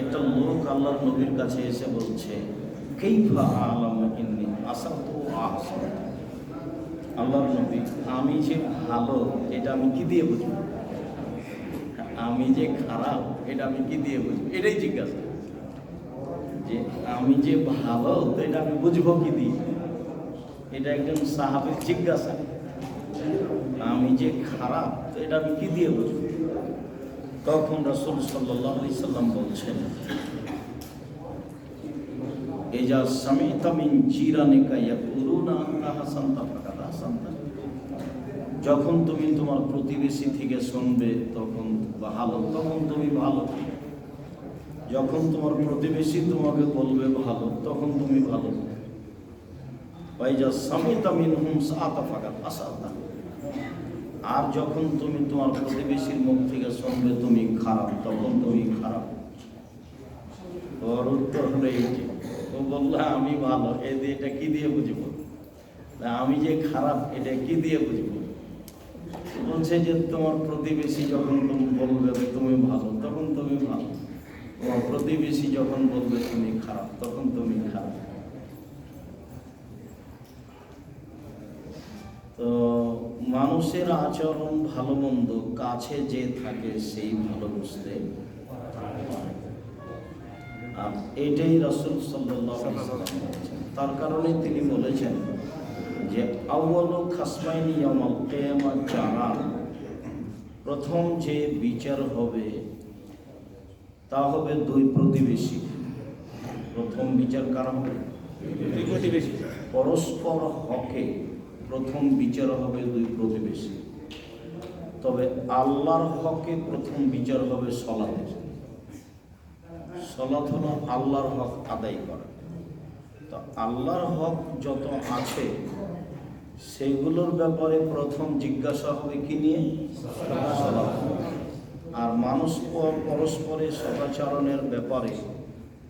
একটা লোক আল্লাহর নবীর কাছে এসে বলছে, কেইফা আল্লাহর নবী, আমি যে ভালো, এটা আমি কি দিয়ে বুঝব? আমি যে খারাপ, এটা আমি কি দিয়ে বুঝব? এটাই জিজ্ঞাসা। যে আমি যে ভালো তো এটা আমি বুঝব কি দিয়ে? এটা একজন সাহাবের জিজ্ঞাসা। আমি যে খারাপ, এটা আমি কি দিয়ে বুঝব? তখন রসুল সাল্লাম বলছেন হাসানতা হাসানতা। যখন তুমি তোমার প্রতিবেশী থেকে শুনবে, তখন ভালো, তখন তুমি ভালো। যখন তোমার প্রতিবেশী তোমাকে বলবে ভালো, তখন তুমি ভালো। ওয়াইজা সামিতা মিন হুম সাআতা ফাকাদ আসাতা আর যখন তুমি তোমার প্রতিবেশীর মুখ থেকে শুনবে, তুমি খারাপ, তখন তুমি খারাপ। ওর উত্তর ও আমি ভালো এটা কি দিয়ে বুঝব? আমি যে খারাপ, এটা কি দিয়ে বুঝব? বলছে যে, তোমার প্রতিবেশী যখন তুমি বলবে তুমি ভালো, তখন তুমি ভালো। তোমার প্রতিবেশী যখন বলবে তুমি খারাপ, তখন তুমি খারাপ। তো মানুষের আচরণ ভালো মন্দ কাছে যে থাকে সেই ভালো বুঝতে আর এটাই রসুল। তার কারণে তিনি বলেছেন যে আউ্বাল খাসমাইনি কিয়ামা প্রথম যে বিচার হবে তা হবে দুই প্রতিবেশী। প্রথম বিচার কার হবে? প্রতিবেশী। পরস্পর হকে প্রথম বিচার হবে দুই প্রতিবেশী। তবে আল্লাহর হকে প্রথম বিচার হবে সলাতের সলাত হলো আল্লাহর হক আদায় করা। তো আল্লাহর হক যত আছে, সেগুলোর ব্যাপারে প্রথম জিজ্ঞাসা হবে কি নিয়ে? সলাত আর মানুষ প- পরস্পরের সদাচরণের ব্যাপারে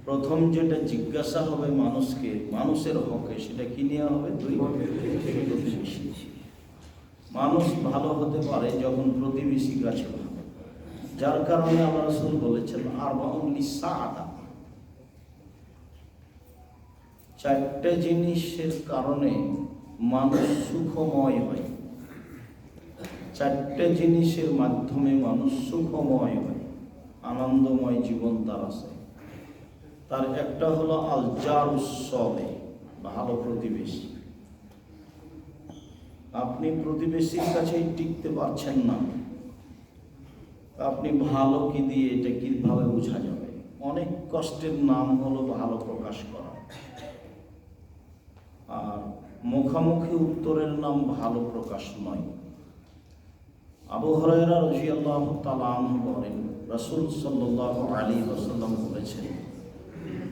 প্রথম যেটা জিজ্ঞাসা হবে মানুষকে, মানুষের হকে, সেটা কি নিয়ে হবে? দুই মানুষ ভালো হতে পারে যখন প্রতিবেশী কাছে ভালো। যার কারণে আমরা রসুল বলেছেন আর বাউন্নি সাদা চারটে জিনিসের কারণে মানুষ সুখময় হয়। চারটে জিনিসের মাধ্যমে মানুষ সুখময় হয়। আনন্দময় জীবন তার আছে। তার একটা হলো আল জার উৎসবে ভালো প্রতিবেশী। আপনি প্রতিবেশীর কাছেই টিকতে পারছেন না। আপনি ভালো কি দিয়ে এটা কীভাবে বোঝা যাবে? অনেক কষ্টের নাম হলো ভালো প্রকাশ করা। আর মুখামুখি উত্তরের নাম ভালো প্রকাশ নয়। আবু হরাইরা রাজিয়াল্লাহ তালাম বলেন, রাসূল সাল্লাল্লাহু আলাইহি ওয়াসাল্লাম বলেছেন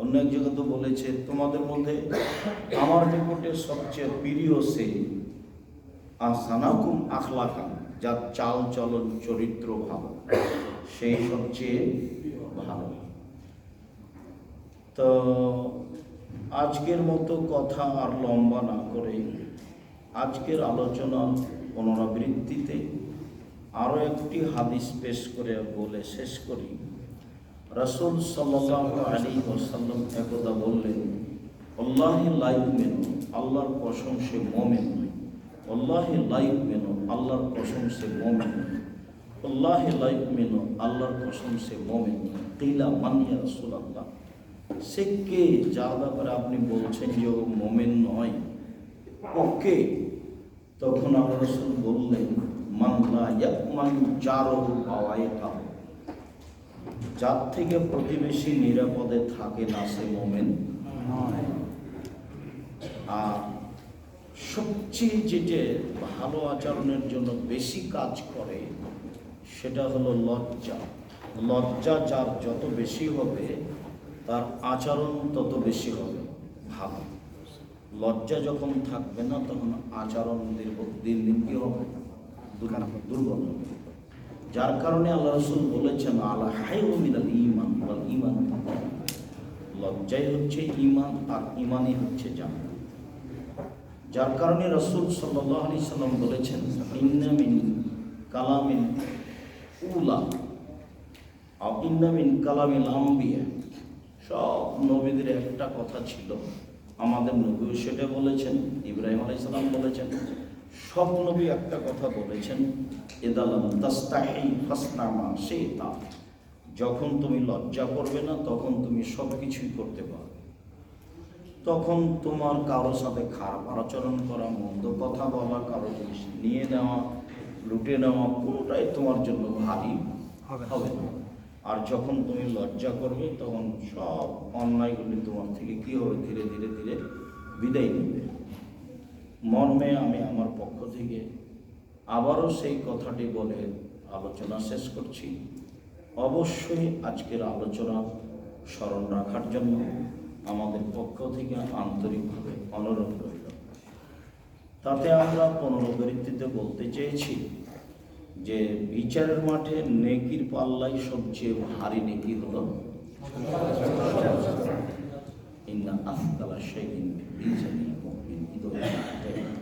অন্য এক জায়গা তো বলেছে, তোমাদের মধ্যে আমার নিকটে সবচেয়ে প্রিয় সেই আসানাকুম আখলাকাম যার চাল, চলন, চরিত্র ভালো। সেই সবচেয়ে ভালো। তো আজকের মতো কথা আর লম্বা না করে আজকের আলোচনা পুনরাবৃত্তিতে আরও একটি হাদিস পেশ করে বলে শেষ করি। রসুল সাল্লাল্লাহু আলাইহি ওয়াসাল্লাম একদা বললেন, আল্লাহি লাইক মেন, আল্লাহর কসম সে মোমেন নয় আল্লাহি লাইক মেন, আল্লাহর কসম সে মোমেন নয় আল্লাহি লাইক মেন, আল্লাহর কসম সে মোমেন নয় মানিয়া রসুল আল্লাহ সে কে যার ব্যাপারে আপনি বলছেন যে ও মোমেন নয়? ওকে তখন আল্লাহ রসুল বললেন মানলা ইয়াকমান জারহু পাওয়াই কাবু যার থেকে প্রতিবেশী নিরাপদে থাকে না সে মোমেন আর সবচেয়ে যেটা ভালো আচরণের জন্য বেশি কাজ করে, সেটা হলো লজ্জা। লজ্জা যার যত বেশি হবে, তার আচরণ তত বেশি হবে ভালো। লজ্জা যখন থাকবে না, তখন আচরণ দিন দিন কি হবে? দুর্বল হবে যার কারণে আল্লাহ রসুল বলেছেন আল্লাহ হাই ইমান বল ইমান লজ্জাই হচ্ছে ইমান আর ইমানই হচ্ছে জানা যার কারণে রসুল সাল্লাহ আলি সাল্লাম বলেছেন ইন্নামিন কালামিন উলা। ইন্নামিন কালামিল আম্বিয়া। সব নবীদের একটা কথা ছিল, আমাদের নবীও সেটা বলেছেন, ইব্রাহিম আলাইসাল্লাম বলেছেন সব নবী একটা কথা বলেছেন এদালাম ফাসনামা তা যখন তুমি লজ্জা করবে না তখন তুমি সব কিছুই করতে পারবে। তখন তোমার কারোর সাথে খারাপ আচরণ করা মন্দ কথা বলা কারও জিনিস নিয়ে নেওয়া লুটে নেওয়া পুরোটাই তোমার জন্য ভারী হবে না। হবে। না আর যখন তুমি লজ্জা করবে তখন সব অন্যায়গুলি তোমার থেকে কী হবে? ধীরে ধীরে ধীরে বিদায় নেবে। মর্মে আমি আমার পক্ষ থেকে আবারও সেই কথাটি বলে আলোচনা শেষ করছি। অবশ্যই আজকের আলোচনা স্মরণ রাখার জন্য আমাদের পক্ষ থেকে আন্তরিকভাবে অনুরোধ রইল। তাতে আমরা পুনরাবৃত্তিতে বলতে চেয়েছি যে বিচারের মাঠে নেকির পাল্লাই সবচেয়ে ভারী নেকি হলো ইন্না আফদালা শাইইন ফি cool.